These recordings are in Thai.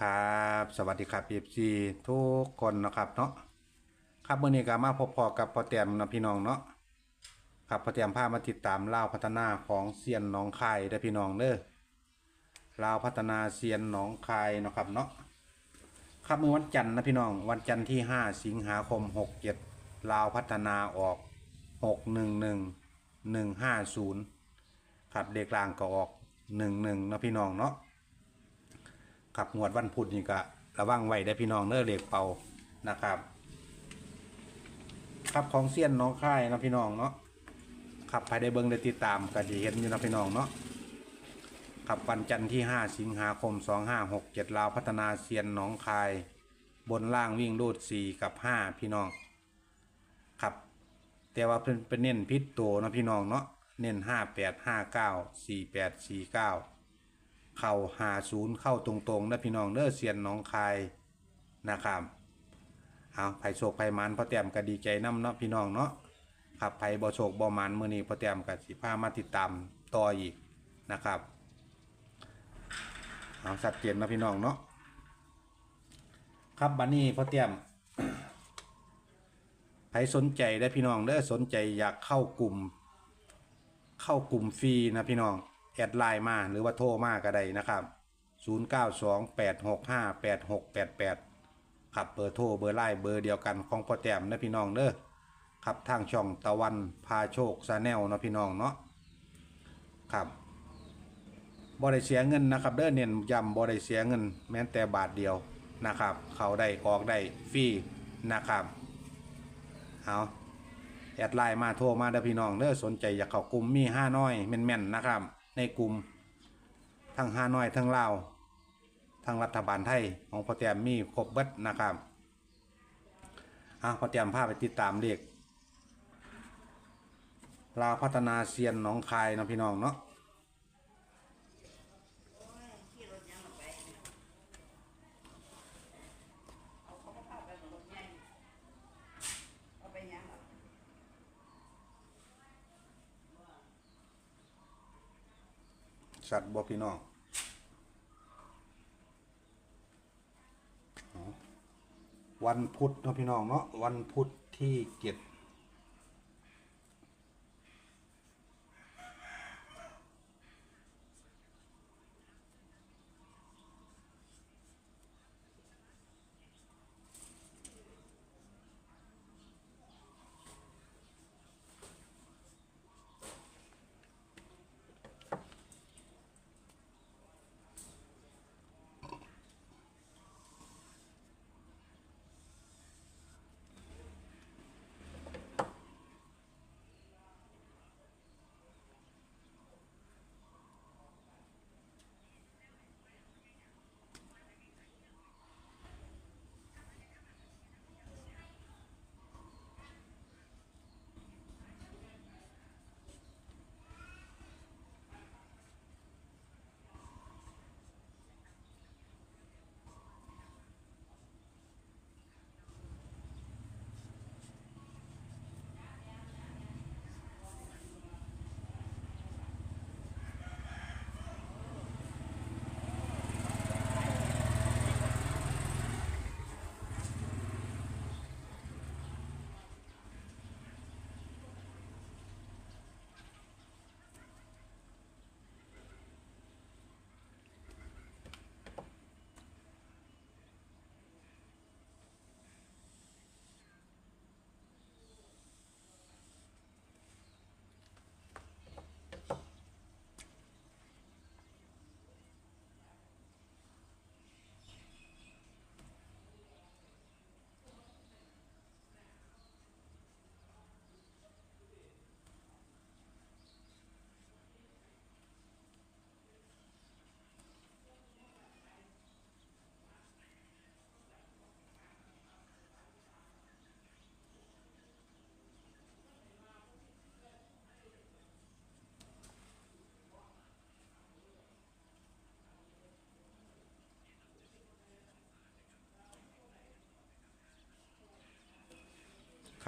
ครับ สวัสดีครับเอฟซีทุกคนนะครับเนาะครับเมื่อนี้ก็มาพบพอกับพ่อแต้มนะพี่น้องเนาะครับพ่อแต้มพามาติดตามเล่าพัฒนาของเซียนหนองคายเด้พี่น้องเด้อลาวพัฒนาเซียนหนองคายนะครับเนาะครับเมื่อวันจันทร์นะพี่น้อง วันจันทร์ที่ 5 สิงหาคม 67ลาวพัฒนาออก 611 150ครับเด็กลางก็ออก 11นะพี่น้องเนาะ ขับงวดวันพุธนี่ก็ระวังไว้ได้พี่น้องเน้อเหล็กเป่านะครับขับของเซียนน้องค่ายนะพี่น้องเนาะขับภายได้เบิ้งได้ติดตามก็ดีเห็นอยู่นะพี่น้องเนาะขับวันจันทร์ที่ 5 สิงหาคม 2567ลาวพัฒนาเซียนหน้องคาย บนล่างวิ่งรูด 4 กับ 5 พี่น้อง ครับ แต่ว่าเพิ่นเป็นเน้นพิษตัวนะพี่น้องเนาะเน้น 58 59 48 49 เข้าหาศูนย์เข้าตรงๆนะพี่น้องเด้อเสียนน้องคายนะครับเอาไผ่โศกไผ่มันพอแต้มก็ดีใจน้ำเนาะพี่น้องเนาะครับไผ่บ่โศกบ่มันมื้อนี้พอแต้มก็สิพามาติดตามต่ออีกนะครับเอาชัดเจนนะพี่น้องเนาะครับบัดนี้พอแต้มใครสนใจได้พี่น้องเด้อสนใจอยากเข้ากลุ่ม เข้ากลุ่มฟรีนะพี่น้อง แอดไลน์มาหรือว่าโทรมาก็ได้นะครับ 0928658688 ครับเบอร์โทรเบอร์ไลน์เบอร์เดียวกันของพ่อแต้มนะพี่น้องเด้อครับทางช่องตะวันพาโชคซาแนลนะพี่น้องเนาะครับบ่ได้เสียเงินนะครับเด้อเน้นย้ำบ่ได้เสียเงินแม้แต่บาทเดียวนะครับ เข้าได้ออกได้ฟรีนะครับเอาแอดไลน์มาโทรมาเด้อพี่น้องเด้อสนใจอยากเข้ากลุ่มมีห้าน้อยแม่นๆนะครับ ในกลุ่มทั้งฮานอยทั้งลาวทั้งรัฐบาลไทยของพ่อแต้มมีครบเบิดนะครับอะพ่อแต้มพาไปติดตามเลขลาวพัฒนาเซียนหนองคายนะพี่น้องเนาะ เอาไปยังอะ สัตว์บ่พี่น้องวันพุธเนาะพี่น้องเนาะวันพุธที่เจ็ด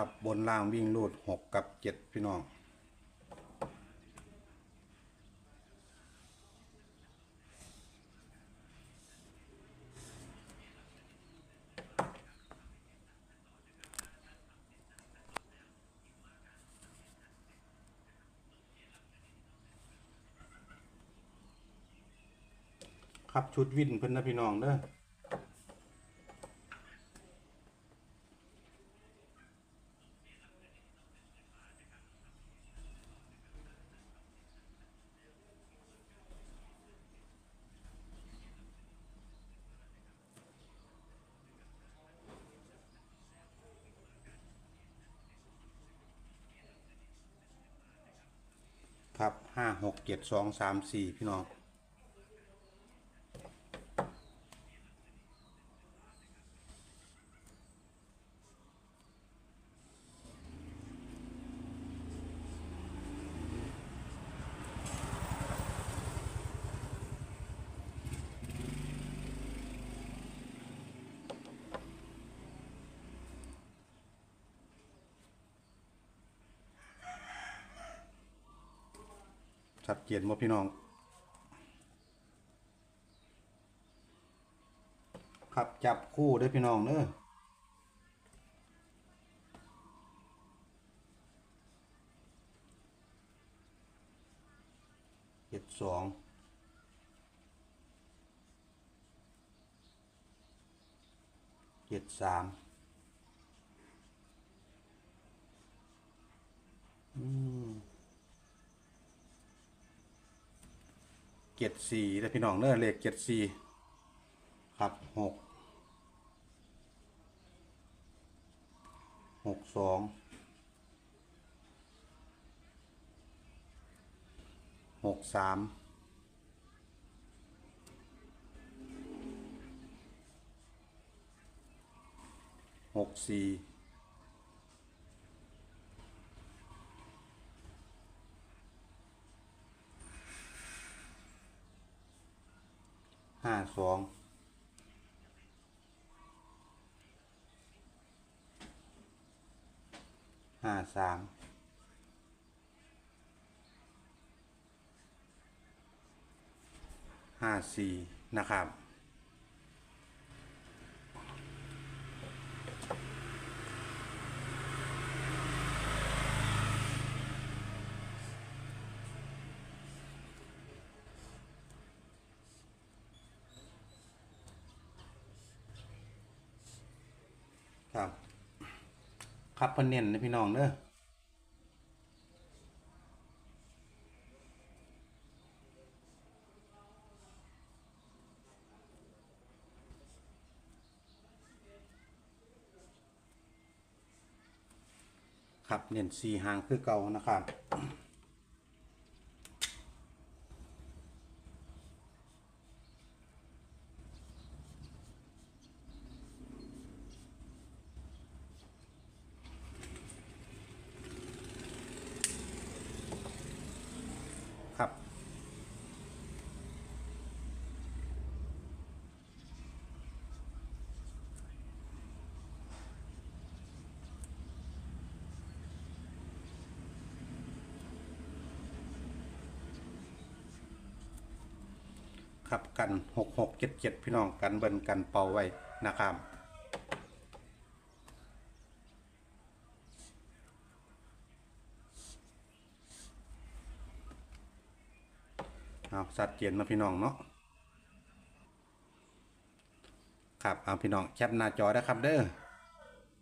ครับ บนล่างวิ่งรูดหกกับเจ็ดพี่น้อง ครับชุดวิ่นเพิ่นนะพี่น้องเด้อ ครับห้าหกเจ็ดสองสามสี่พี่น้อง ชัดเจนบ่พี่น้องครับจับคู่เด้พี่น้องเด้อเจ็ดสองเจ็ดสามอืม เจ็ดสี่แล้วพี่น้องเนอเลขเจ็ดสี่ครับหกหกสองหกสามหกสี่ ห้าสองห้าสามห้าสี่นะครับ ครับ ครับเพิ่นเน้นนะพี่น้องเด้อครับเน้นสีหางคือเก่านะครับ ครับกันหกหกเจ็ดเจ็ดพี่น้องกันเบิ้นกันเป่าไว้นะครับเอาสัดเจนมาพี่น้องเนาะครับเอาพี่น้องแคปหน้าจอได้ครับเด้อ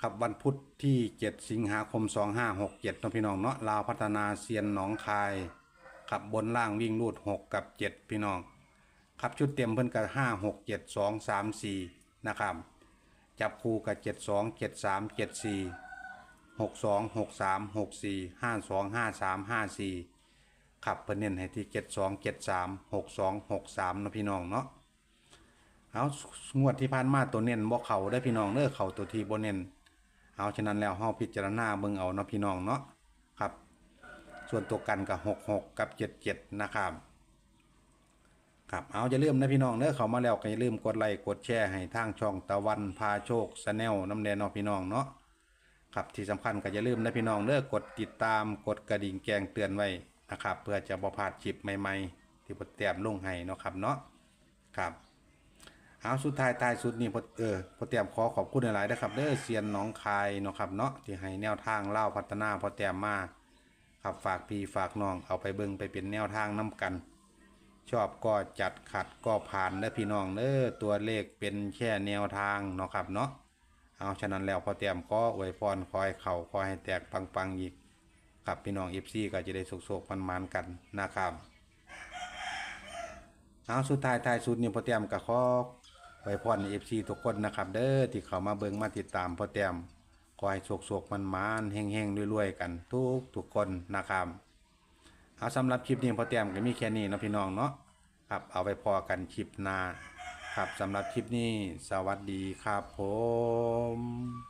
ครับวันพุธที่ 7 สิงหาคม 2567เนะพี่น้องเนาะลาวพัฒนาเซียนหนองคาย ขับบนล่างวิ่งรูด 6 กับ 7 พี่น้อง ครับชุดเต็มเพิ่นกับ5 6 7 2 3 4นะครับ จับคู่กับ7 2 7 3 7 4 6 2 6 3 6 4 5 2 5 3 5 4ขับเพิ่นเน้นให้ที่เจ็ดสองเจ็ดสามหกสองหกสามนะพี่น้องเนาะเอางวดที่ผ่านมาตัวเน้นบ่เข่าได้พี่น้องเด้อเข่าตัวทีบ่เน้นเอาฉะนั้นแล้วเฮาพิจารณาเบิ่งเอาเนาะพี่น้องเนาะครับ ส่วนตัวกันกับหกหกกับเจ็ดเจ็ดนะครับ ครับเอาอย่าลืมนะพี่น้องเด้อเขามาแล้วก็อย่าลืมกดไลค์กดแชร์ให้ทางช่องตะวันพาโชคชาแนลน้ำแดงเนาะพี่น้องเนาะครับที่สำคัญก็อย่าลืมนะพี่น้องเด้อกดติดตามกดกระดิ่งแจ้งเตือนไว้นะครับเพื่อจะบ่พลาดคลิปใหม่ๆ ที่พอเตรียมลงให้เนาะครับเนาะครับเอาสุดท้ายท้ายสุดนี่พอเออพอเตรียมขอขอบคุณหลายๆนะครับเด้อเซียนน้องคายเนาะครับเนาะที่ให้แนวทางเล่าพัฒนาพอเตรียมมาครับฝากพี่ฝากน้องเอาไปเบิ่งไปเป็นแนวทางน้กัน ชอบก็จัดขัดก็ผ่านเด้อพี่น้องเด้อตัวเลขเป็นแค่แนวทางเนาะครับเนาะเอาฉะนั้นแล้วพอเตรียมก็อวยพรคอยเข่าคอยให้แตกปังๆอีกครับพี่น้อง FC ก็จะได้สุกๆมันๆกันนะครับเอาสุดท้ายท้ายสุดนี่พอเตรียมก็ขออวยพร FC ทุกคนนะครับ เด้อที่เข้ามาเบิ่งมาติดตามพอเตรียมขอให้สุกๆมันๆเฮงๆรวยๆกันทุกทุกคนนะครับ เอาสำหรับคลิปนี้พอเตรียมก็มีแค่นี้นะพี่น้องเนาะครับเอาไปพอกันคลิปหน้าครับสำหรับคลิปนี้สวัสดีครับผม